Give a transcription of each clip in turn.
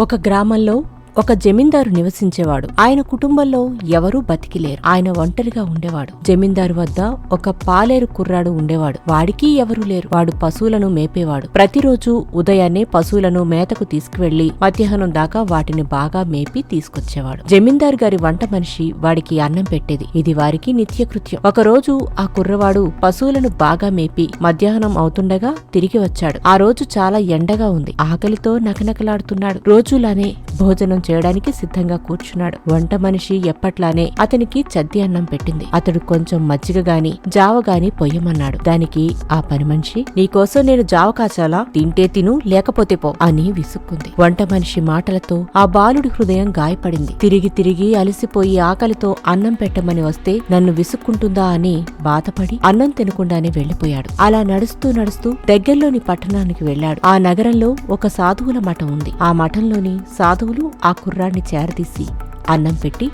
ఒక గ్రామంలో ఒక జమీందారు నివసించేవాడు. ఆయన కుటుంబంలో ఎవరూ బతికిలేరు. ఆయన ఒంటరిగా ఉండేవాడు. జమీందారు వద్ద ఒక పాలేరు కుర్రాడు ఉండేవాడు. వాడికి ఎవరూ లేరు. వాడు పశువులను మేపేవాడు. ప్రతిరోజు ఉదయాన్నే పశువులను మేతకు తీసుకువెళ్ళి మధ్యాహ్నం దాకా వాటిని బాగా మేపి తీసుకొచ్చేవాడు. జమీందారు గారి వంట మనిషి వాడికి అన్నం పెట్టేది. ఇది వారికి నిత్యకృత్యం. ఒకరోజు ఆ కుర్రవాడు పశువులను బాగా మేపి మధ్యాహ్నం అవుతుండగా తిరిగి వచ్చాడు. ఆ రోజు చాలా ఎండగా ఉంది. ఆకలితో నకనకలాడుతున్నాడు. రోజులానే భోజనం చేయడానికి సిద్ధంగా కూర్చున్నాడు. వంట మనిషి ఎప్పట్లానే అతనికి చద్ది అన్నం పెట్టింది. అతడు కొంచెం మజ్జిగ గాని జావ గాని పొయ్యమన్నాడు. దానికి ఆ పని మనిషి నీకోసం నేను జావ కాచాలా? తింటే తిను లేకపోతే పో అని విసుక్కుంది. వంట మనిషి మాటలతో ఆ బాలుడి హృదయం గాయపడింది. తిరిగి తిరిగి అలసిపోయి ఆకలితో అన్నం పెట్టమని వస్తే నన్ను విసుక్కుంటుందా అని బాధపడి అన్నం తినకుండానే వెళ్ళిపోయాడు అలా నడుస్తూ నడుస్తూ దగ్గరలోని పట్టణానికి వెళ్ళాడు ఆ నగరంలో ఒక సాధువుల మఠం ఉంది. ఆ మఠంలోని సాధువు బంధువులు ఆ కుర్రాన్ని చేరదీసి అన్నం పెట్టి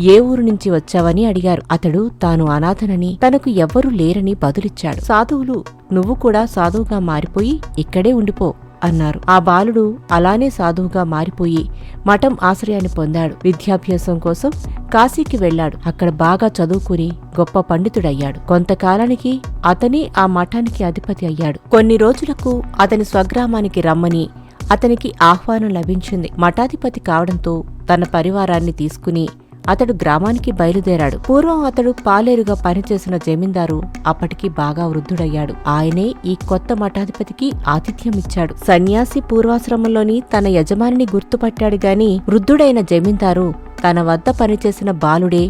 ఏ ఊరు నుంచి వచ్చావని అడిగారు. అతడు తాను అనాథనని తనకు ఎవ్వరూ లేరని బదులిచ్చాడు. సాధువులు నువ్వు కూడా సాధువుగా మారిపోయి ఇక్కడే ఉండిపో అన్నారు. ఆ బాలుడు అలానే సాధువుగా మారిపోయి మఠం ఆశ్రయాన్ని పొందాడు. విద్యాభ్యాసం కోసం కాశీకి వెళ్ళాడు అక్కడ బాగా చదువుకుని గొప్ప పండితుడయ్యాడు. కొంతకాలానికి అతని ఆ మఠానికి అధిపతి అయ్యాడు. కొన్ని రోజులకు అతని స్వగ్రామానికి రమ్మని అతనికి ఆహ్వానం లభించింది. మఠాధిపతి కావడంతో తన పరివారాన్ని తీసుకుని అతడు గ్రామానికి బయలుదేరాడు. పూర్వం అతడు పాలేరుగా పనిచేసిన జమీందారు అప్పటికి బాగా వృద్ధుడయ్యాడు. ఆయనే ఈ కొత్త మఠాధిపతికి ఆతిథ్యం ఇచ్చాడు. సన్యాసి పూర్వాశ్రమంలోని తన యజమానిని గుర్తుపట్టాడు గాని వృద్ధుడైన జమీందారు తన వద్ద పనిచేసిన బాలుడే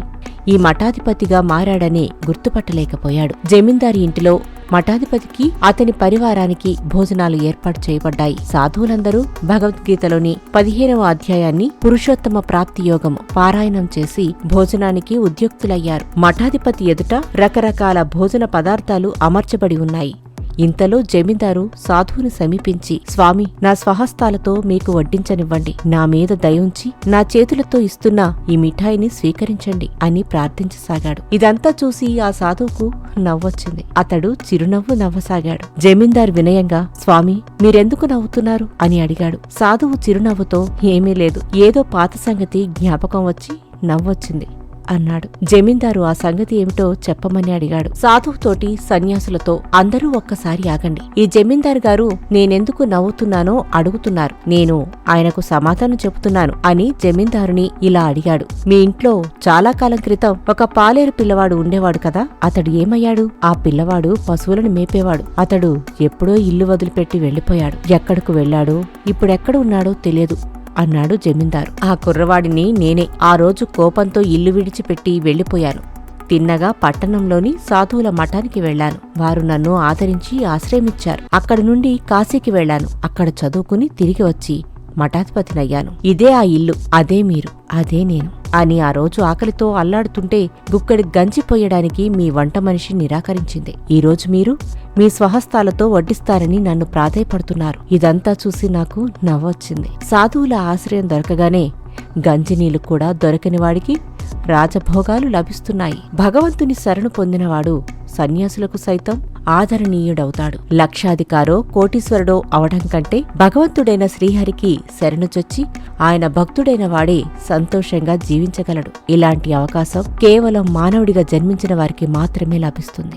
ఈ మఠాధిపతిగా మారాడని గుర్తుపట్టలేకపోయాడు. జమీందారి ఇంటిలో మఠాధిపతికి అతని పరివారానికి భోజనాలు ఏర్పాటు చేయబడ్డాయి. సాధువులందరూ భగవద్గీతలోని పదిహేనవ అధ్యాయాన్ని పురుషోత్తమ ప్రాప్తి యోగం పారాయణం చేసి భోజనానికి ఉద్యుక్తులయ్యారు. మఠాధిపతి ఎదుట రకరకాల భోజన పదార్థాలు అమర్చబడి ఉన్నాయి. ఇంతలో జమీందారు సాధువుని సమీపించి స్వామి నా స్వహస్తాలతో మీకు వడ్డించనివ్వండి. నా మీద దయుంచి నా చేతులతో ఇస్తున్న ఈ మిఠాయిని స్వీకరించండి అని ప్రార్థించసాగాడు. ఇదంతా చూసి ఆ సాధువుకు నవ్వొచ్చింది. అతడు చిరునవ్వు నవ్వసాగాడు. జమీందారు వినయంగా స్వామి మీరెందుకు నవ్వుతున్నారు? అని అడిగాడు. సాధువు చిరునవ్వుతో ఏమీ లేదు. ఏదో పాత సంగతి జ్ఞాపకం వచ్చి నవ్వొచ్చింది. అన్నాడు. జమీందారు ఆ సంగతి ఏమిటో చెప్పమని అడిగాడు. సాధువుతోటి సన్యాసులతో అందరూ ఒక్కసారి ఆగండి. ఈ జమీందారు గారు నేనెందుకు నవ్వుతున్నానో అడుగుతున్నారు. నేను ఆయనకు సమాధానం చెబుతున్నాను అని జమీందారుని ఇలా అడిగాడు. మీ ఇంట్లో చాలా కాలం క్రితం ఒక పాలేరు పిల్లవాడు ఉండేవాడు కదా అతడు ఏమయ్యాడు? ఆ పిల్లవాడు పశువులను మేపేవాడు. అతడు ఎప్పుడో ఇల్లు వదిలిపెట్టి వెళ్ళిపోయాడు ఎక్కడకు వెళ్ళాడో ఇప్పుడెక్కడ ఉన్నాడో తెలియదు. అన్నాడు జమీందారు. ఆ కుర్రవాడిని నేనే ఆ రోజు కోపంతో ఇల్లు విడిచిపెట్టి వెళ్ళిపోయాను తిన్నగా పట్టణంలోని సాధువుల మఠానికి వెళ్ళాను వారు నన్ను ఆదరించి ఆశ్రయమిచ్చారు. అక్కడి నుండి కాశీకి వెళ్ళాను అక్కడ చదువుకుని తిరిగి వచ్చి మఠాధిపతినయ్యాను. ఇదే ఆ ఇల్లు. అదే మీరు. అదే నేను. అని ఆ రోజు ఆకలితో అల్లాడుతుంటే గుక్కడి గంజిపోయడానికి మీ వంట మనిషి నిరాకరించింది. ఈరోజు మీరు మీ స్వహస్తాలతో వడ్డిస్తారని నన్ను ప్రాధేయపడుతున్నారు. ఇదంతా చూసి నాకు నవ్వొచ్చింది. సాధువుల ఆశ్రయం దొరకగానే గంజినీళ్ళు కూడా దొరకని వాడికి రాజభోగాలు లభిస్తున్నాయి. భగవంతుని శరణు పొందినవాడు సన్యాసులకు సైతం ఆదరణీయుడవుతాడు. లక్షాధికారో కోటీశ్వరుడో అవడం కంటే భగవంతుడైన శ్రీహరికి శరణుచొచ్చి ఆయన భక్తుడైన వాడే సంతోషంగా జీవించగలడు. ఇలాంటి అవకాశం కేవలం మానవుడిగా జన్మించిన వారికి మాత్రమే లభిస్తుంది.